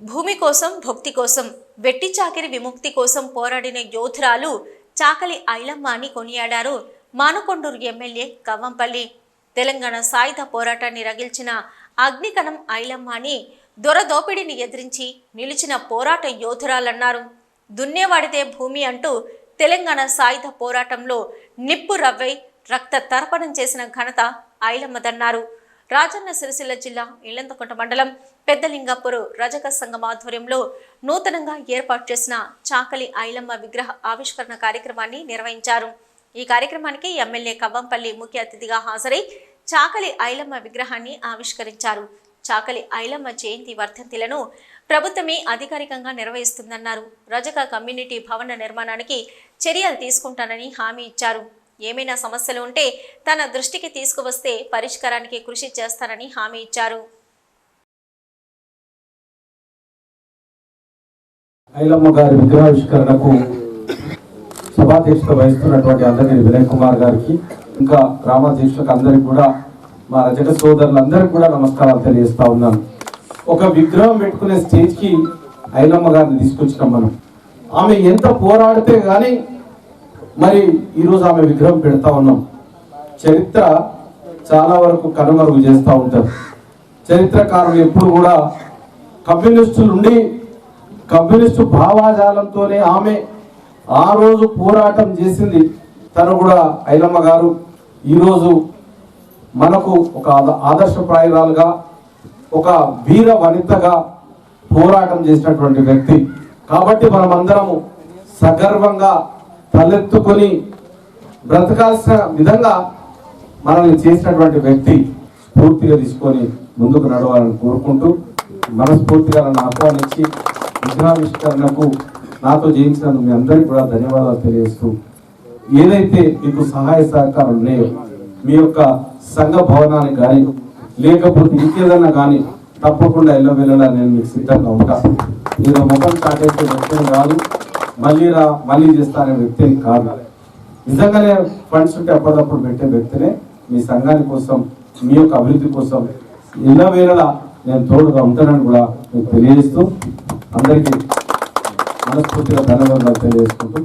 భూమి కోసం భక్తి కోసం వెట్టి చాకిరి విముక్తి కోసం పోరాడిన యోధురాలు చాకలి ఐలమ్మ అని కొనియాడారు మానకొండూరు ఎమ్మెల్యే కవ్వంపల్లి. తెలంగాణ సాయుధ పోరాటాన్ని రగిల్చిన అగ్నికణం ఐలమ్మ అని దొరదోపిడిని ఎదిరించి నిలిచిన పోరాట యోధురాలన్నారు. దున్నేవాడితే భూమి అంటూ తెలంగాణ సాయుధ పోరాటంలో నిప్పు రవ్వై రక్త తర్పణం చేసిన ఘనత ఐలమ్మదన్నారు. రాజన్న సిరిసిల్ల జిల్లా ఇళ్ళంతకుంట మండలం పెద్దలింగాపూర్ రజక సంఘం ఆధ్వర్యంలో నూతనంగా ఏర్పాటు చేసిన చాకలి ఐలమ్మ విగ్రహ ఆవిష్కరణ కార్యక్రమాన్ని నిర్వహించారు. ఈ కార్యక్రమానికి ఎమ్మెల్యే కవ్వంపల్లి ముఖ్య అతిథిగా హాజరై చాకలి ఐలమ్మ విగ్రహాన్ని ఆవిష్కరించారు. చాకలి ఐలమ్మ జయంతి వర్ధంతిలను ప్రభుత్వమే అధికారికంగా నిర్వహిస్తుందన్నారు. రజక కమ్యూనిటీ భవన నిర్మాణానికి చర్యలు తీసుకుంటానని హామీ ఇచ్చారు. ఏమైనా సమస్యలు ఉంటే తన దృష్టికి తీసుకువస్తే పరిష్కారానికి కృషి చేస్తానని హామీ ఇచ్చారు. ఐలమ్మ గారి విగ్రహావిష్కరణకు సభాధ్యక్షత వహిస్తున్నటువంటి అందరినీ వినయ్ కుమార్ గారికి ఇంకా గ్రామాధ్యక్షులకు అందరికి కూడా మా రజక సోదరులందరికీ కూడా నమస్కారాలు తెలియజేస్తా ఉన్నాను. ఒక విగ్రహం పెట్టుకునే స్టేజ్కి ఐలమ్మ గారిని తీసుకొచ్చినాం మనం. ఆమె ఎంత పోరాడితే కానీ మరి ఈరోజు ఆమె విగ్రహం పెడతా ఉన్నాం. చరిత్ర చాలా వరకు కనుమరుగు చేస్తూ ఉంటారు చరిత్రకారులు ఎప్పుడు కూడా కమ్యూనిస్టులు ఉండి కమ్యూనిస్టు భావాజాలంతోనే ఆమె ఆ రోజు పోరాటం చేసింది. తను కూడా ఐలమ్మ గారు ఈరోజు మనకు ఒక ఆదర్శప్రాయురాలుగా ఒక వీర వనితగా పోరాటం చేసినటువంటి వ్యక్తి. కాబట్టి మనమందరము సగర్వంగా తలెత్తుకొని బ్రతకాల్సిన విధంగా మనల్ని చేసినటువంటి వ్యక్తి స్ఫూర్తిగా తీసుకొని ముందుకు నడవాలని కోరుకుంటూ మనస్ఫూర్తిగా నన్ను ఆహ్వానించి విగ్రహావిష్కరణకు నాతో జయించినందుకు మీ అందరికీ కూడా ధన్యవాదాలు తెలియజేస్తూ ఏదైతే మీకు సహాయ సహకారాలు ఉన్నాయో మీ యొక్క సంఘ భవనానికి కానీ లేకపోతే ఇంకేదన్నా కానీ తప్పకుండా ఎల్ల నేను మీకు సిద్ధంగా ఉంటాను నేను ముఖం చాటేసే వ్యక్తులు కాదు. మళ్ళీ రా మళ్ళీ చేస్తానే వ్యక్తిని కాదు. నిజంగానే ఫండ్స్ ఉంటే అప్పటికప్పుడు పెట్టే వ్యక్తినే మీ సంఘాని కోసం మీ యొక్క అభివృద్ధి కోసం ఎన్నో వేళలా నేను తోడుగా ఉంటానని కూడా మీకు తెలియజేస్తూ అందరికీ మనస్ఫూర్తిగా ధన్యవాదాలు తెలియజేసుకుంటూ